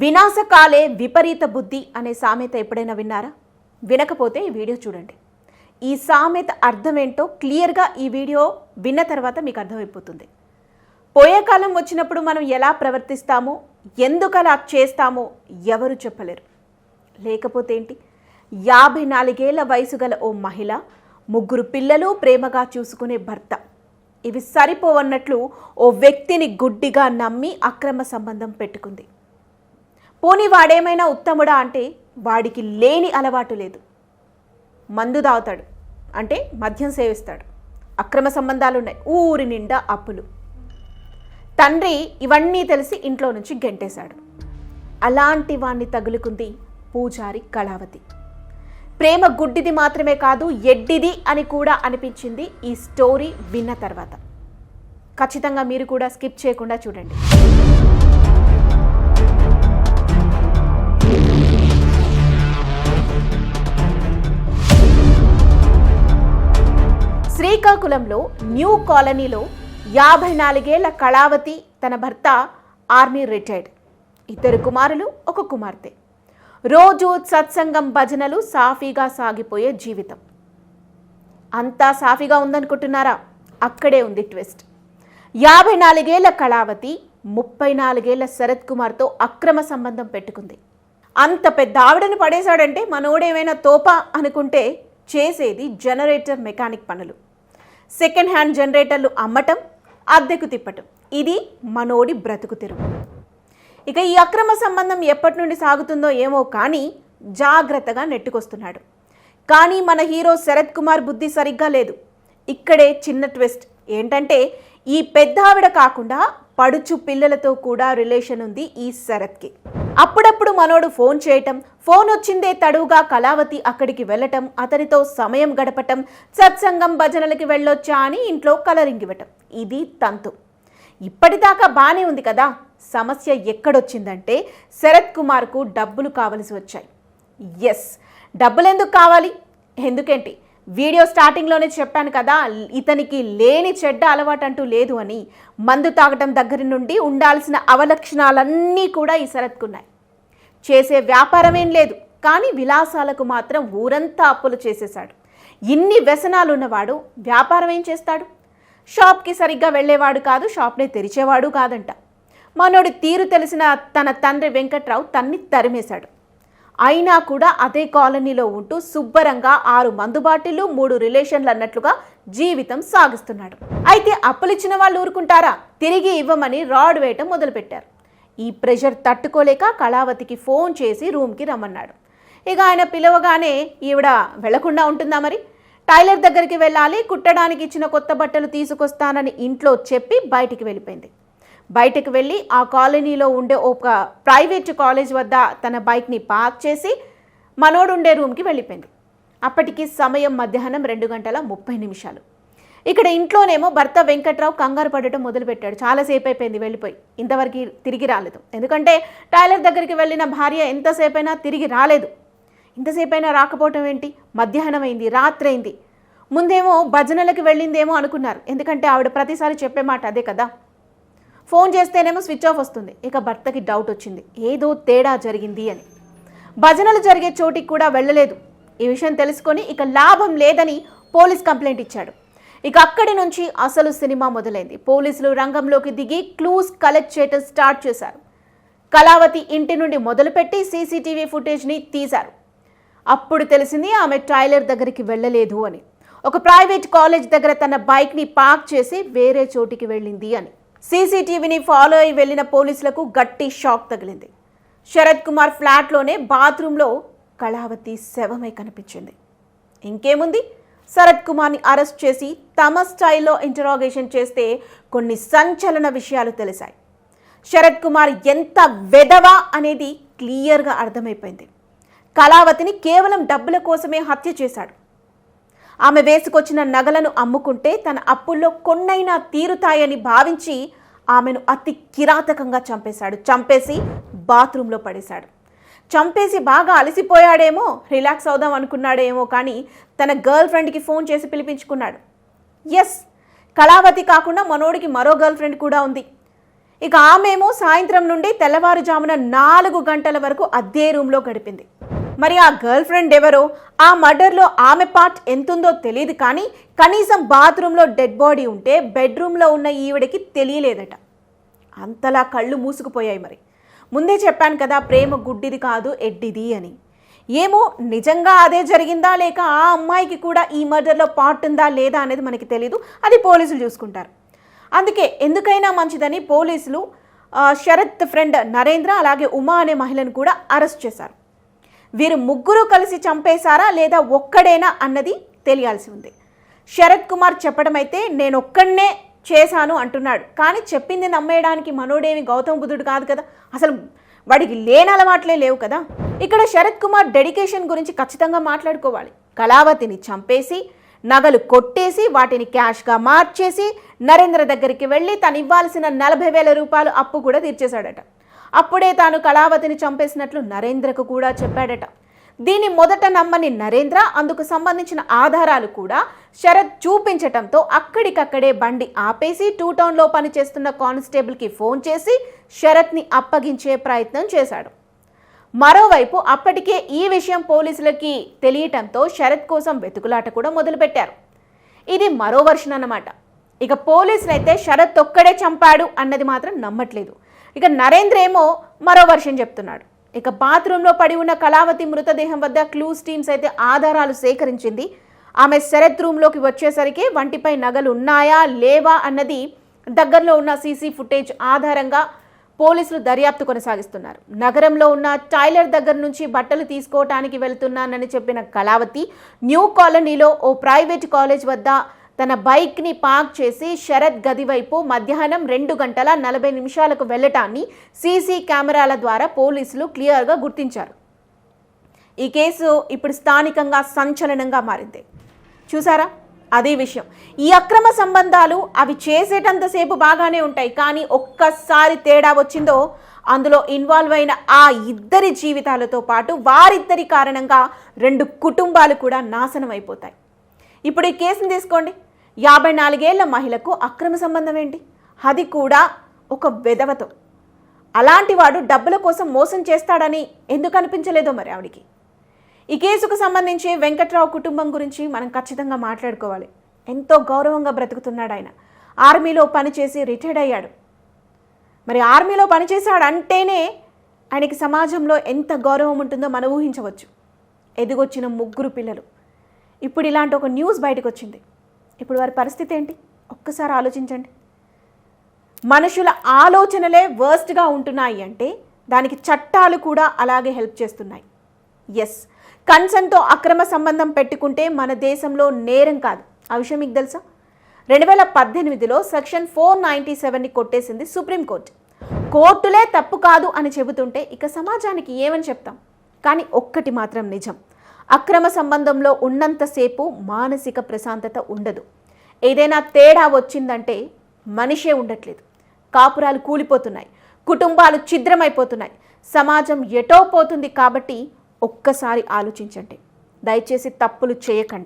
వినాశకాలే విపరీత బుద్ధి అనే సామెత ఎప్పుడైనా విన్నారా? వినకపోతే ఈ వీడియో చూడండి. ఈ సామెత అర్థం ఏంటో క్లియర్గా ఈ వీడియో విన్న తర్వాత మీకు అర్థమైపోతుంది. పోయే కాలం వచ్చినప్పుడు మనం ఎలా ప్రవర్తిస్తామో ఎందుకు అలా చేస్తామో ఎవరు చెప్పలేరు. లేకపోతే ఏంటి? యాభై నాలుగేళ్ళ వయసు గల ఓ మహిళ ముగ్గురు పిల్లలు ప్రేమగా చూసుకునే భర్త. ఇవి సరిపోవన్నట్లు ఓ వ్యక్తిని గుడ్డిగా నమ్మి అక్రమ సంబంధం పెట్టుకుంది. పోనీ వాడేమైనా ఉత్తముడా అంటే వాడికి లేని అలవాటు లేదు. మందు తాగుతాడు. అంటే మద్యం సేవిస్తాడు. అక్రమ సంబంధాలు ఉన్నాయి ఊరి నిండా అప్పులు. తండ్రి ఇవన్నీ తెలిసి ఇంట్లో నుంచి గెంటేశాడు. అలాంటి వాణ్ణి తగులుకుంది పూజారి కళావతి. ప్రేమ గుడ్డిది మాత్రమే కాదు ఎడ్డిది అని కూడా అనిపించింది ఈ స్టోరీ విన్న తర్వాత. ఖచ్చితంగా మీరు కూడా స్కిప్ చేయకుండా చూడండి. శ్రీకాకుళంలో న్యూ కాలనీలో యాభై నాలుగేళ్ళ కళావతి తన భర్త ఆర్మీ రిటైర్డ్. ఇద్దరు కుమారులు ఒక కుమార్తె. రోజు సత్సంగం భజనలు సాఫీగా సాగిపోయే జీవితం. అంతా సాఫీగా ఉందనుకుంటున్నారా? అక్కడే ఉంది ట్విస్ట్. యాభై నాలుగేళ్ళ కళావతి ముప్పై నాలుగేళ్ళ శరత్ కుమార్తో అక్రమ సంబంధం పెట్టుకుంది. అంత పెద్ద ఆవిడను పడేశాడంటే మనోడేమైనా తోపా అనుకుంటే చేసేది జనరేటర్ మెకానిక్ పనులు. సెకండ్ హ్యాండ్ జనరేటర్లు అమ్మటం అద్దెకు తిప్పటం. ఇది మనోడి బ్రతుకు తెరువు. ఇక ఈ అక్రమ సంబంధం ఎప్పటి నుండి సాగుతుందో ఏమో కానీ జాగ్రత్తగా నెట్టుకొస్తున్నాడు. కానీ మన హీరో శరత్ కుమార్ బుద్ధి సరిగ్గా లేదు. ఇక్కడే చిన్న ట్విస్ట్. ఏంటంటే ఈ పెద్ద ఆవిడ కాకుండా పడుచు పిల్లలతో కూడా రిలేషన్ ఉంది ఈ శరత్కి. అప్పుడప్పుడు మనోడు ఫోన్ చేయటం ఫోన్ వచ్చిందే తడువుగా కళావతి అక్కడికి వెళ్ళటం అతనితో సమయం గడపటం సత్సంగం భజనలకి వెళ్ళొచ్చా అని ఇంట్లో కలరింగ్ ఇవ్వటం ఇది తంతు. ఇప్పటిదాకా బాగానే ఉంది కదా. సమస్య ఎక్కడొచ్చిందంటే శరత్ కుమార్కు డబ్బులు కావలసి వచ్చాయి. ఎస్ డబ్బులు ఎందుకు కావాలి? ఎందుకేంటి? వీడియో స్టార్టింగ్లోనే చెప్పాను కదా ఇతనికి లేని చెడ్డ అలవాటు అంటూ లేదు అని. మందు తాగటం దగ్గర నుండి ఉండాల్సిన అవలక్షణాలన్నీ కూడా ఈ శరత్కున్నాయి. చేసే వ్యాపారమేం లేదు. కానీ విలాసాలకు మాత్రం ఊరంతా అప్పులు చేసేశాడు. ఇన్ని వ్యసనాలు ఉన్నవాడు వ్యాపారం ఏం చేస్తాడు? షాప్కి సరిగ్గా వెళ్ళేవాడు కాదు షాప్ని తెరిచేవాడు కాదంట. మనోడి తీరు తెలిసిన తన తండ్రి వెంకట్రావు తన్ని తరిమేశాడు. అయినా కూడా అదే కాలనీలో ఉంటూ శుభ్రంగా ఆరు మందు బాటిళ్ళు మూడు రిలేషన్లు అన్నట్లుగా జీవితం సాగిస్తున్నాడు. అయితే అప్పులిచ్చిన వాళ్ళు ఊరుకుంటారా? తిరిగి ఇవ్వమని రాడ్ వేయటం మొదలుపెట్టారు. ఈ ప్రెషర్ తట్టుకోలేక కళావతికి ఫోన్ చేసి రూమ్కి రమ్మన్నాడు. ఇక ఆయన పిలవగానే ఈవిడ వెళ్ళకుండా ఉంటుందా మరి? టైలర్ దగ్గరికి వెళ్ళాలి కుట్టడానికి ఇచ్చిన కొత్త బట్టలు తీసుకొస్తానని ఇంట్లో చెప్పి బయటికి వెళ్ళిపోయింది. బయటకు వెళ్ళి ఆ కాలనీలో ఉండే ఒక ప్రైవేట్ కాలేజ్ వద్ద తన బైక్ని పార్క్ చేసి మనోడుండే రూమ్కి వెళ్ళిపోయింది. అప్పటికి సమయం మధ్యాహ్నం రెండు గంటల ముప్పై నిమిషాలు. ఇక్కడ ఇంట్లోనేమో భర్త వెంకట్రావు కంగారు పడటం మొదలుపెట్టాడు. చాలాసేపు అయిపోయింది వెళ్ళిపోయి. ఇంతవరకు తిరిగి రాలేదు. ఎందుకంటే టైలర్ దగ్గరికి వెళ్ళిన భార్య ఎంతసేపైనా తిరిగి రాలేదు. ఇంతసేపైనా రాకపోవటం ఏంటి? మధ్యాహ్నం అయింది రాత్రి అయింది ముందేమో భజనలకు వెళ్ళిందేమో అనుకున్నారు. ఎందుకంటే ఆవిడ ప్రతిసారి చెప్పే మాట అదే కదా. ఫోన్ చేస్తేనేమో స్విచ్ ఆఫ్ వస్తుంది. ఇక భర్తకి డౌట్ వచ్చింది. ఏదో తేడా జరిగింది అని. భజనలు జరిగే చోటికి కూడా వెళ్ళలేదు. ఈ విషయం తెలుసుకొని ఇక లాభం లేదని పోలీస్ కంప్లైంట్ ఇచ్చాడు. ఇక అక్కడి నుంచి అసలు సినిమా మొదలైంది. పోలీసులు రంగంలోకి దిగి క్లూస్ కలెక్ట్ చేయటం స్టార్ట్ చేశారు. కళావతి ఇంటి నుండి మొదలుపెట్టి సీసీటీవీ ఫుటేజ్ని తీశారు. అప్పుడు తెలిసింది ఆమె టైలర్ దగ్గరికి వెళ్ళలేదు అని. ఒక ప్రైవేట్ కాలేజ్ దగ్గర తన బైక్ని పార్క్ చేసి వేరే చోటికి వెళ్ళింది అని. సీసీటీవీని ఫాలో అయి వెళ్ళిన పోలీసులకు గట్టి షాక్ తగిలింది. శరత్ కుమార్ ఫ్లాట్లోనే బాత్రూంలో కళావతి శవమై కనిపించింది. ఇంకేముంది? శరత్ కుమార్ని అరెస్ట్ చేసి తమ స్టైల్లో ఇంటరాగేషన్ చేస్తే కొన్ని సంచలన విషయాలు తెలిసాయి. శరత్ కుమార్ ఎంత వెదవా అనేది క్లియర్గా అర్థమైపోయింది. కళావతిని కేవలం డబ్బుల కోసమే హత్య చేశాడు. ఆమె వేసుకొచ్చిన నగలను అమ్ముకుంటే తన అప్పుల్లో కొన్నైనా తీరుతాయని భావించి ఆమెను అతి కిరాతకంగా చంపేశాడు. చంపేసి బాత్రూంలో పడేశాడు. చంపేసి బాగా అలసిపోయాడేమో రిలాక్స్ అవుదాం అనుకున్నాడేమో కానీ తన గర్ల్ ఫ్రెండ్కి ఫోన్ చేసి పిలిపించుకున్నాడు. ఎస్ కళావతి కాకుండా మనోడికి మరో గర్ల్ ఫ్రెండ్ కూడా ఉంది. ఇక ఆమెమో సాయంత్రం నుండి తెల్లవారుజామున నాలుగు గంటల వరకు అదే రూమ్లో గడిపింది. మరి ఆ గర్ల్ ఫ్రెండ్ ఎవరో ఆ మర్డర్లో ఆమె పార్ట్ ఎంతుందో తెలియదు కానీ కనీసం బాత్రూంలో డెడ్ బాడీ ఉంటే బెడ్రూమ్లో ఉన్న ఈవిడకి తెలియలేదట. అంతలా కళ్ళు మూసుకుపోయాయి మరి. ముందే చెప్పాను కదా ప్రేమ గుడ్డిది కాదు ఎడ్డిది అని. ఏమో నిజంగా అదే జరిగిందా లేక ఆ అమ్మాయికి కూడా ఈ మర్డర్లో పార్ట్ ఉందా లేదా అనేది మనకి తెలియదు అది పోలీసులు చూసుకుంటారు. అందుకే ఎందుకైనా మంచిదని పోలీసులు శరత్ ఫ్రెండ్ నరేంద్ర అలాగే ఉమా అనే మహిళను కూడా అరెస్ట్ చేశారు. వీరు ముగ్గురు కలిసి చంపేశారా లేదా ఒక్కడేనా అన్నది తెలియాల్సి ఉంది. శరత్ కుమార్ చెప్పడం అయితే నేను ఒక్కడనే చేశాను అంటున్నాడు. కానీ చెప్పింది నమ్మేయడానికి మనోడేమి గౌతమ్ బుద్ధుడు కాదు కదా. అసలు వాడికి లేని అలవాట్లే లేవు కదా. ఇక్కడ శరత్ కుమార్ డెడికేషన్ గురించి ఖచ్చితంగా మాట్లాడుకోవాలి. కళావతిని చంపేసి నగలు కొట్టేసి వాటిని క్యాష్గా మార్చేసి నరేంద్ర దగ్గరికి వెళ్ళి తను ఇవ్వాల్సిన నలభై వేల రూపాయలు అప్పు కూడా తీర్చేశాడట. అప్పుడే తాను కళావతిని చంపేసినట్లు నరేంద్రకు కూడా చెప్పాడట. దీన్ని మొదట నమ్మని నరేంద్ర అందుకు సంబంధించిన ఆధారాలు కూడా శరత్ చూపించటంతో అక్కడికక్కడే బండి ఆపేసి టూ టౌన్లో పనిచేస్తున్న కానిస్టేబుల్కి ఫోన్ చేసి శరత్ని అప్పగించే ప్రయత్నం చేశాడు. మరోవైపు అప్పటికే ఈ విషయం పోలీసులకి తెలియటంతో శరత్ కోసం వెతుకులాట కూడా మొదలుపెట్టారు. ఇది మరో వర్షన్ అన్నమాట. ఇక పోలీసులైతే అయితే శరత్ ఒక్కడే చంపాడు అన్నది మాత్రం నమ్మట్లేదు. ఇక నరేంద్ర ఏమో మరో వర్షన్ చెప్తున్నాడు. ఇక బాత్రూంలో పడి ఉన్న కళావతి మృతదేహం వద్ద క్లూస్ టీమ్స్ అయితే ఆధారాలు సేకరించింది. ఆమె శరత్ రూమ్లోకి వచ్చేసరికి వంటిపై నగలు ఉన్నాయా లేవా అన్నది దగ్గరలో ఉన్న సీసీ ఫుటేజ్ ఆధారంగా పోలీసులు దర్యాప్తు కొనసాగిస్తున్నారు. నగరంలో ఉన్న టైలర్ దగ్గర నుంచి బట్టలు తీసుకోవటానికి వెళ్తున్నానని చెప్పిన కళావతి న్యూ కాలనీలో ఓ ప్రైవేట్ కాలేజ్ వద్ద తన బైక్ని పార్క్ చేసి శరత్ గది వైపు మధ్యాహ్నం రెండు గంటల నలభై నిమిషాలకు వెళ్ళటాన్ని సీసీ కెమెరాల ద్వారా పోలీసులు క్లియర్గా గుర్తించారు. ఈ కేసు ఇప్పుడు స్థానికంగా సంచలనంగా మారింది. చూసారా? అదే విషయం. ఈ అక్రమ సంబంధాలు అవి చేసేటంతసేపు బాగానే ఉంటాయి కానీ ఒక్కసారి తేడా వచ్చిందో అందులో ఇన్వాల్వ్ అయిన ఆ ఇద్దరి జీవితాలతో పాటు వారిద్దరి కారణంగా రెండు కుటుంబాలు కూడా నాశనం అయిపోతాయి. ఇప్పుడు ఈ కేసుని తీసుకోండి. యాభై నాలుగేళ్ళ మహిళకు అక్రమ సంబంధం ఏంటి అది కూడా ఒక వెధవతో. అలాంటి వాడు డబ్బుల కోసం మోసం చేస్తాడని ఎందుకు అనిపించలేదో మరి ఆవిడికి? ఈ కేసుకు సంబంధించి వెంకట్రావు కుటుంబం గురించి మనం ఖచ్చితంగా మాట్లాడుకోవాలి. ఎంతో గౌరవంగా బ్రతుకుతున్నాడు ఆయన. ఆర్మీలో పనిచేసి రిటైర్డ్ అయ్యాడు. మరి ఆర్మీలో పనిచేశాడంటేనే ఆయనకి సమాజంలో ఎంత గౌరవం ఉంటుందో మనం ఊహించవచ్చు. ఎదిగొచ్చిన ముగ్గురు పిల్లలు. ఇప్పుడు ఇలాంటి ఒక న్యూస్ బయటకు వచ్చింది ఇప్పుడు వారి పరిస్థితి ఏంటి? ఒక్కసారి ఆలోచించండి. మనుషుల ఆలోచనలే వర్స్ట్గా ఉంటున్నాయి అంటే దానికి చట్టాలు కూడా అలాగే హెల్ప్ చేస్తున్నాయి. ఎస్ కన్సన్తో అక్రమ సంబంధం పెట్టుకుంటే మన దేశంలో నేరం కాదు. ఆ విషయం మీకు తెలుసా? రెండు వేల పద్దెనిమిదిలో సెక్షన్ ఫోర్ నైంటీ సెవెన్ని కొట్టేసింది సుప్రీంకోర్టు కోర్టులే తప్పు కాదు అని చెబుతుంటే ఇక సమాజానికి ఏమని చెప్తాం? కానీ ఒక్కటి మాత్రం నిజం. అక్రమ సంబంధంలో ఉన్నంతసేపు మానసిక ప్రశాంతత ఉండదు. ఏదైనా తేడా వచ్చిందంటే మనిషే ఉండట్లేదు. కాపురాలు కూలిపోతున్నాయి. కుటుంబాలు ఛిద్రమైపోతున్నాయి. సమాజం ఎటో పోతుంది కాబట్టి ఒక్కసారి ఆలోచించండి. దయచేసి తప్పులు చేయకండి.